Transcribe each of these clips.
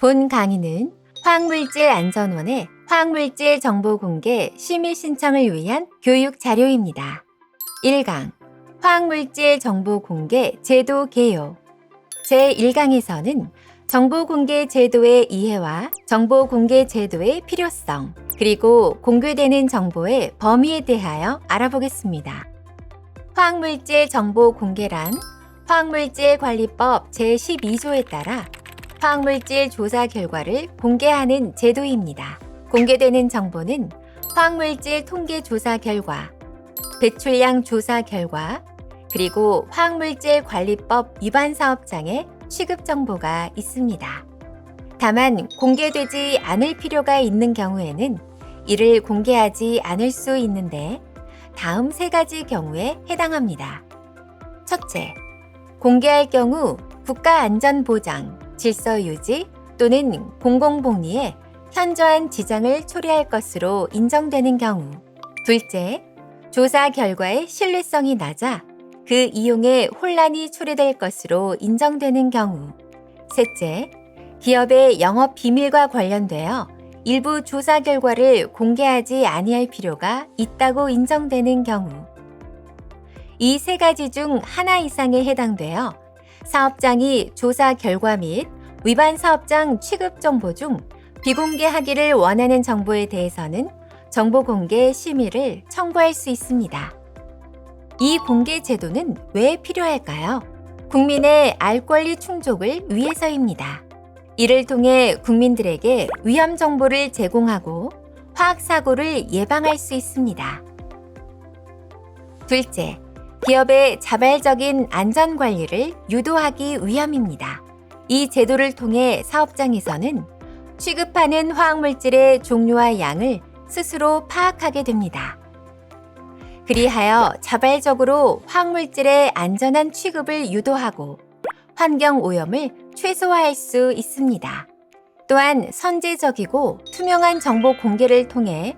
본 강의는 화학물질안전원의 화학물질 정보 공개 심의 신청을 위한 교육 자료입니다. 1강 화학물질 정보 공개 제도 개요 제1강에서는 정보 공개 제도의 이해와 정보 공개 제도의 필요성, 그리고 공개되는 정보의 범위에 대하여 알아보겠습니다. 화학물질 정보 공개란 화학물질 관리법 제12조에 따라 화학물질 조사 결과를 공개하는 제도입니다. 공개되는 정보는 화학물질 통계 조사 결과, 배출량 조사 결과, 그리고 화학물질 관리법 위반 사업장의 취급 정보가 있습니다. 다만 공개되지 않을 필요가 있는 경우에는 이를 공개하지 않을 수 있는데 다음 세 가지 경우에 해당합니다. 첫째, 공개할 경우 국가안전보장, 질서 유지 또는 공공복리에 현저한 지장을 초래할 것으로 인정되는 경우. 둘째, 조사 결과의 신뢰성이 낮아 그 이용에 혼란이 초래될 것으로 인정되는 경우. 셋째, 기업의 영업 비밀과 관련되어 일부 조사 결과를 공개하지 아니할 필요가 있다고 인정되는 경우. 이 세 가지 중 하나 이상에 해당되어 사업장이 조사 결과 및 위반 사업장 취급 정보 중 비공개하기를 원하는 정보에 대해서는 정보 공개 심의를 청구할 수 있습니다. 이 공개 제도는 왜 필요할까요? 국민의 알 권리 충족을 위해서입니다. 이를 통해 국민들에게 위험 정보를 제공하고 화학 사고를 예방할 수 있습니다. 둘째, 기업의 자발적인 안전 관리를 유도하기 위함입니다. 이 제도를 통해 사업장에서는 취급하는 화학물질의 종류와 양을 스스로 파악하게 됩니다. 그리하여 자발적으로 화학물질의 안전한 취급을 유도하고 환경 오염을 최소화할 수 있습니다. 또한 선제적이고 투명한 정보 공개를 통해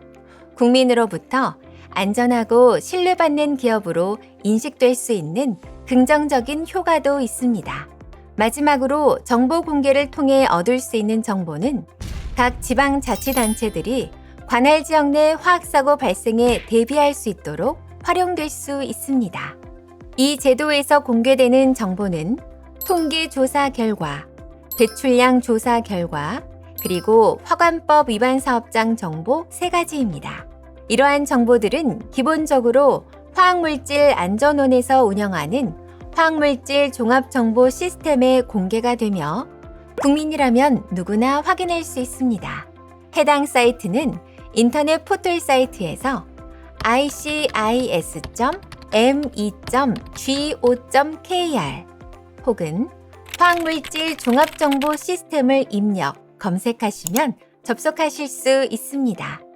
국민으로부터 안전하고 신뢰받는 기업으로 인식될 수 있는 긍정적인 효과도 있습니다. 마지막으로 정보 공개를 통해 얻을 수 있는 정보는 각 지방자치단체들이 관할 지역 내 화학사고 발생에 대비할 수 있도록 활용될 수 있습니다. 이 제도에서 공개되는 정보는 통계 조사 결과, 배출량 조사 결과, 그리고 화관법 위반 사업장 정보 세 가지입니다. 이러한 정보들은 기본적으로 화학물질 안전원에서 운영하는 화학물질 종합정보 시스템에 공개가 되며 국민이라면 누구나 확인할 수 있습니다. 해당 사이트는 인터넷 포털 사이트에서 icis.me.go.kr 혹은 화학물질 종합정보 시스템을 입력, 검색하시면 접속하실 수 있습니다.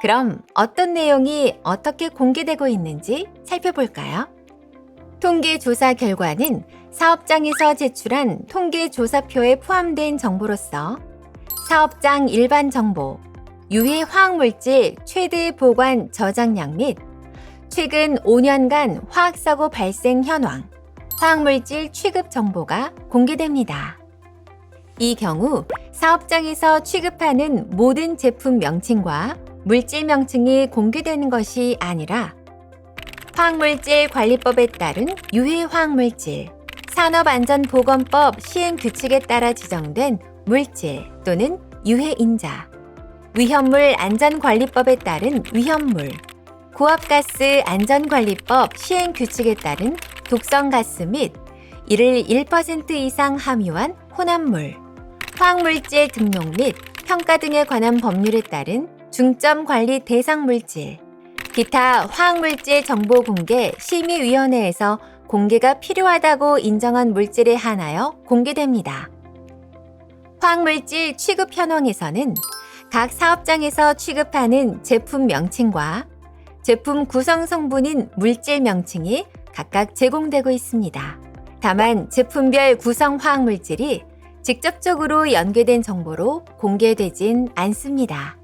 그럼 어떤 내용이 어떻게 공개되고 있는지 살펴볼까요? 통계조사 결과는 사업장에서 제출한 통계조사표에 포함된 정보로서 사업장 일반 정보, 유해 화학물질 최대 보관 저장량 및 최근 5년간 화학사고 발생 현황, 화학물질 취급 정보가 공개됩니다. 이 경우 사업장에서 취급하는 모든 제품 명칭과 물질 명칭이 공개되는 것이 아니라 화학물질 관리법에 따른 유해 화학물질, 산업안전보건법 시행 규칙에 따라 지정된 물질 또는 유해 인자, 위험물 안전관리법에 따른 위험물, 고압가스 안전관리법 시행 규칙에 따른 독성가스 및 이를 1% 이상 함유한 혼합물, 화학물질 등록 및 평가 등에 관한 법률에 따른 중점 관리 대상 물질, 기타 화학물질 정보 공개 심의위원회에서 공개가 필요하다고 인정한 물질에 한하여 공개됩니다. 화학물질 취급 현황에서는 각 사업장에서 취급하는 제품 명칭과 제품 구성 성분인 물질 명칭이 각각 제공되고 있습니다. 다만 제품별 구성 화학 물질이 직접적으로 연계된 정보로 공개되진 않습니다.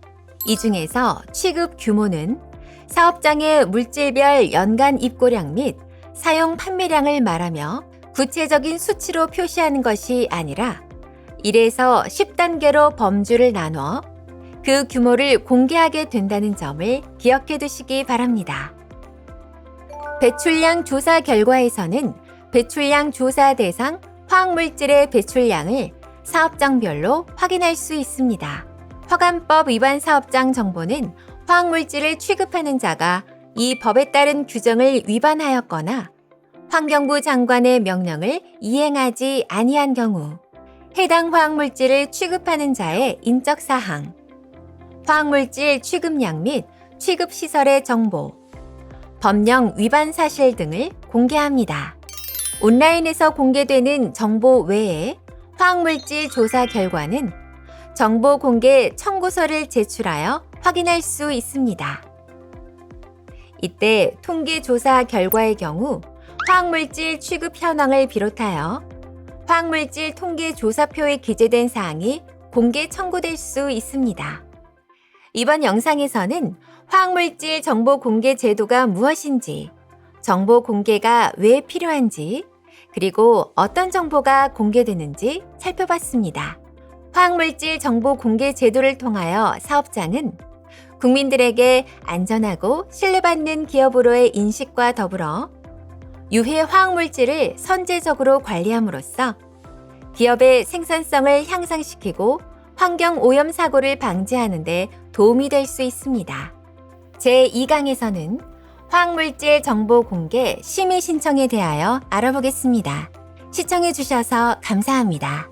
이 중에서 취급 규모는 사업장의 물질별 연간 입고량 및 사용 판매량을 말하며 구체적인 수치로 표시하는 것이 아니라 1에서 10단계로 범주를 나눠 그 규모를 공개하게 된다는 점을 기억해 두시기 바랍니다. 배출량 조사 결과에서는 배출량 조사 대상 화학물질의 배출량을 사업장별로 확인할 수 있습니다. 화관법 위반 사업장 정보는 화학물질을 취급하는 자가 이 법에 따른 규정을 위반하였거나 환경부 장관의 명령을 이행하지 아니한 경우 해당 화학물질을 취급하는 자의 인적 사항, 화학물질 취급량 및 취급 시설의 정보, 법령 위반 사실 등을 공개합니다. 온라인에서 공개되는 정보 외에 화학물질 조사 결과는 정보 공개 청구서를 제출하여 확인할 수 있습니다. 이때 통계 조사 결과의 경우 화학물질 취급 현황을 비롯하여 화학물질 통계 조사표에 기재된 사항이 공개 청구될 수 있습니다. 이번 영상에서는 화학물질 정보 공개 제도가 무엇인지, 정보 공개가 왜 필요한지, 그리고 어떤 정보가 공개되는지 살펴봤습니다. 화학물질 정보 공개 제도를 통하여 사업장은 국민들에게 안전하고 신뢰받는 기업으로의 인식과 더불어 유해 화학물질을 선제적으로 관리함으로써 기업의 생산성을 향상시키고 환경 오염 사고를 방지하는 데 도움이 될 수 있습니다. 제2강에서는 화학물질 정보 공개 심의 신청에 대하여 알아보겠습니다. 시청해 주셔서 감사합니다.